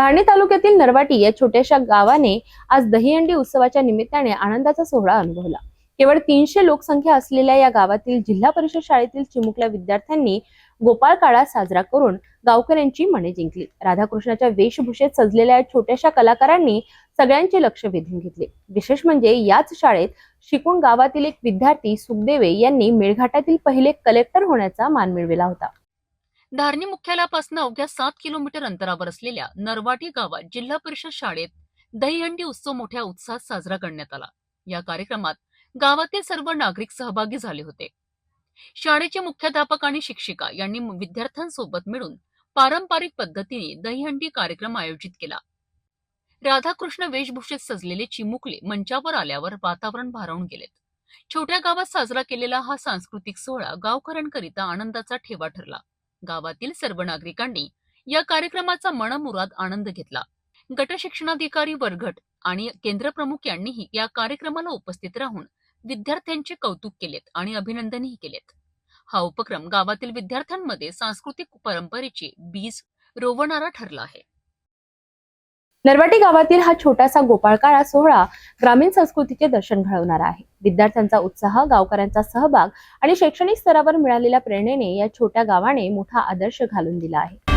धारणी तालुक्यातील नरवाटी या छोट्याशा गावाने आज दहीहंडी उत्सवाच्या निमित्ताने आनंदाचा सोहळा अनुभवला. केवळ तीनशे लोकसंख्या असलेल्या या गावातील जिल्हा परिषद शाळेतील चिमुकल्या विद्यार्थ्यांनी गोपाळ काळा साजरा करून गावकऱ्यांची मने जिंकली. राधाकृष्णाच्या वेशभूषेत सजलेल्या या छोट्याशा कलाकारांनी सगळ्यांचे लक्ष वेधून घेतले. विशेष म्हणजे याच शाळेत शिकून गावातील एक विद्यार्थी सुखदेवे यांनी मेळघाटातील पहिले कलेक्टर होण्याचा मान मिळविला होता. धारणी मुख्यालयापासून अवघ्या सात किलोमीटर अंतरावर असलेल्या नरवाटी गावात जिल्हा परिषद शाळेत दहीहंडी उत्सव मोठ्या उत्साहात साजरा करण्यात आला. या कार्यक्रमात गावातील सर्व नागरिक सहभागी झाले होते. शाळेचे मुख्याध्यापक आणि शिक्षिका यांनी विद्यार्थ्यांसोबत मिळून पारंपरिक पद्धतीने दहीहंडी कार्यक्रम आयोजित केला. राधाकृष्ण वेशभूषेत सजलेले चिमुकले मंचावर आल्यावर वातावरण भारावून गेलेत. छोट्या गावात साजरा केलेला हा सांस्कृतिक सोहळा गावकऱ्यांकरिता आनंदाचा ठेवा ठरला. गावातील सर्व नागरिकांनी या कार्यक्रमाचा मनमुराद आनंद घेतला. गटशिक्षणाधिकारी वरघट आणि केंद्रप्रमुख यांनीही या कार्यक्रमाला उपस्थित राहून विद्यार्थ्यांचे कौतुक केलेत आणि अभिनंदनही केलेत. हा उपक्रम गावातील विद्यार्थ्यांमध्ये सांस्कृतिक परंपरेचे बीज रोवणारा ठरला आहे. नरवाटी गावातील हा छोटासा गोपाळकाळा सोहळा ग्रामीण संस्कृतीचे दर्शन घडवणारा आहे. विद्यार्थ्यांचा उत्साह गावकऱ्यांचा सहभाग आणि शैक्षणिक स्तरावर मिळालेल्या प्रेरणेने या छोट्या गावाने मोठा आदर्श घालून दिला आहे.